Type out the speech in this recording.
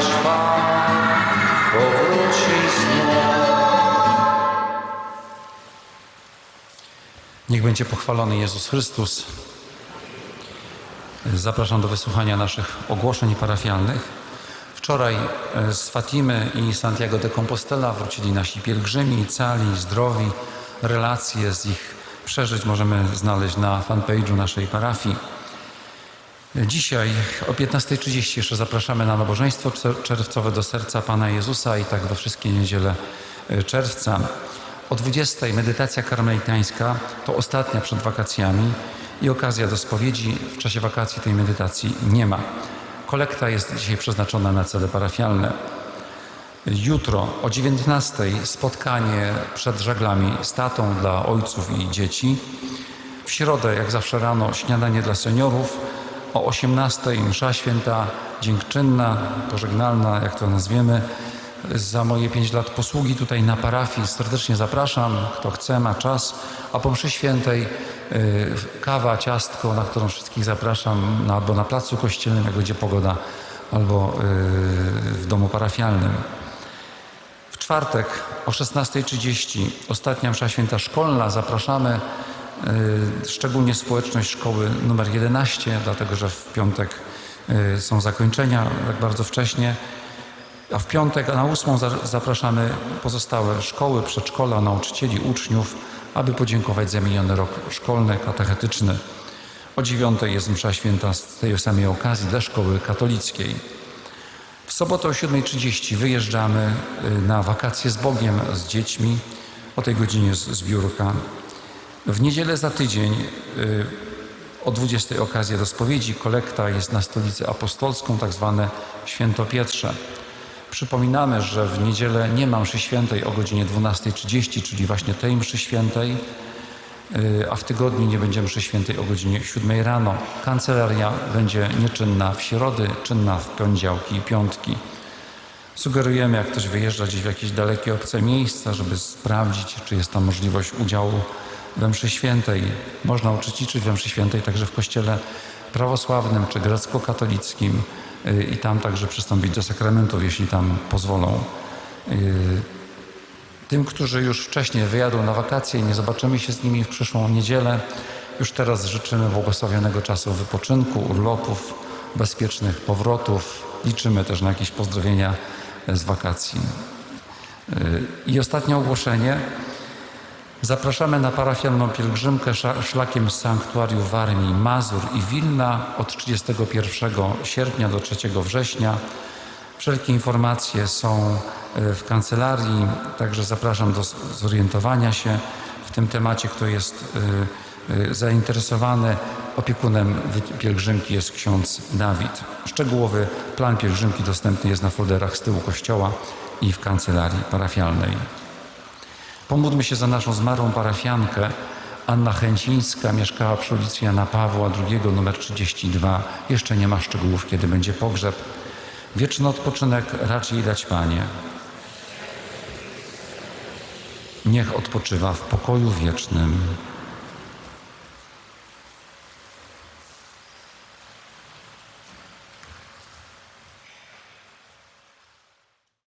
nasz Pan powróci znów. Niech będzie pochwalony Jezus Chrystus. Zapraszam do wysłuchania naszych ogłoszeń parafialnych. Wczoraj e, z Fatimy i Santiago de Compostela wrócili nasi pielgrzymi, cali, zdrowi. Relacje z ich przeżyć możemy znaleźć na fanpage'u naszej parafii. Dzisiaj o 15.30 jeszcze zapraszamy na nabożeństwo czer- czerwcowe do serca Pana Jezusa i tak we wszystkie niedziele e, czerwca. O 20.00 medytacja karmelitańska to ostatnia przed wakacjami i okazja do spowiedzi. W czasie wakacji tej medytacji nie ma. Kolekta jest dzisiaj przeznaczona na cele parafialne. Jutro o 19.00 spotkanie przed żaglami z tatą dla ojców i dzieci. W środę, jak zawsze rano, śniadanie dla seniorów. O 18.00 msza święta dziękczynna, pożegnalna, jak to nazwiemy. Za moje 5 lat posługi tutaj na parafii serdecznie zapraszam, kto chce, ma czas. A po mszy świętej y, kawa, ciastko, na którą wszystkich zapraszam, no, albo na placu kościelnym, jak będzie pogoda, albo y, w domu parafialnym. W czwartek o 16.30 ostatnia msza święta szkolna. Zapraszamy szczególnie społeczność szkoły numer 11, dlatego że w piątek y, są zakończenia tak bardzo wcześnie. A w piątek na ósmą za- zapraszamy pozostałe szkoły, przedszkola, nauczycieli, uczniów, aby podziękować za miniony rok szkolny, katechetyczny. O dziewiątej jest msza święta z tej samej okazji dla szkoły katolickiej. W sobotę o 7.30 wyjeżdżamy y, na wakacje z Bogiem, z dziećmi. O tej godzinie z zbiórka. W niedzielę za tydzień y, o 20.00 okazja do spowiedzi. Kolekta jest na stolicę apostolską, tak zwane Święto Pietrze. Przypominamy, że w niedzielę nie ma mszy świętej o godzinie 12.30, czyli właśnie tej mszy świętej, y, a w tygodniu nie będzie mszy świętej o godzinie 7 rano. Kancelaria będzie nieczynna w środy, czynna w poniedziałki i piątki. Sugerujemy, jak ktoś wyjeżdża gdzieś w jakieś dalekie, obce miejsca, żeby sprawdzić, czy jest tam możliwość udziału we mszy świętej. Można uczestniczyć we mszy świętej także w kościele prawosławnym czy grecko-katolickim y, i tam także przystąpić do sakramentów, jeśli tam pozwolą. Y, Tym, którzy już wcześniej wyjadą na wakacje i nie zobaczymy się z nimi w przyszłą niedzielę, już teraz życzymy błogosławionego czasu wypoczynku, urlopów, bezpiecznych powrotów. Liczymy też na jakieś pozdrowienia z wakacji. Yy, I ostatnie ogłoszenie. Zapraszamy na parafialną pielgrzymkę szlakiem z sanktuariów Warmii, Mazur i Wilna od 31 sierpnia do 3 września. Wszelkie informacje są e, w kancelarii, także zapraszam do zorientowania się w tym temacie, kto jest e, zainteresowany. Opiekunem pielgrzymki jest ksiądz Dawid. Szczegółowy plan pielgrzymki dostępny jest na folderach z tyłu kościoła i w kancelarii parafialnej. Pomódlmy się za naszą zmarłą parafiankę. Anna Chęcińska mieszkała przy ulicy Jana Pawła II, numer 32. Jeszcze nie ma szczegółów, kiedy będzie pogrzeb. Wieczny odpoczynek raczej dać Panie. Niech odpoczywa w pokoju wiecznym.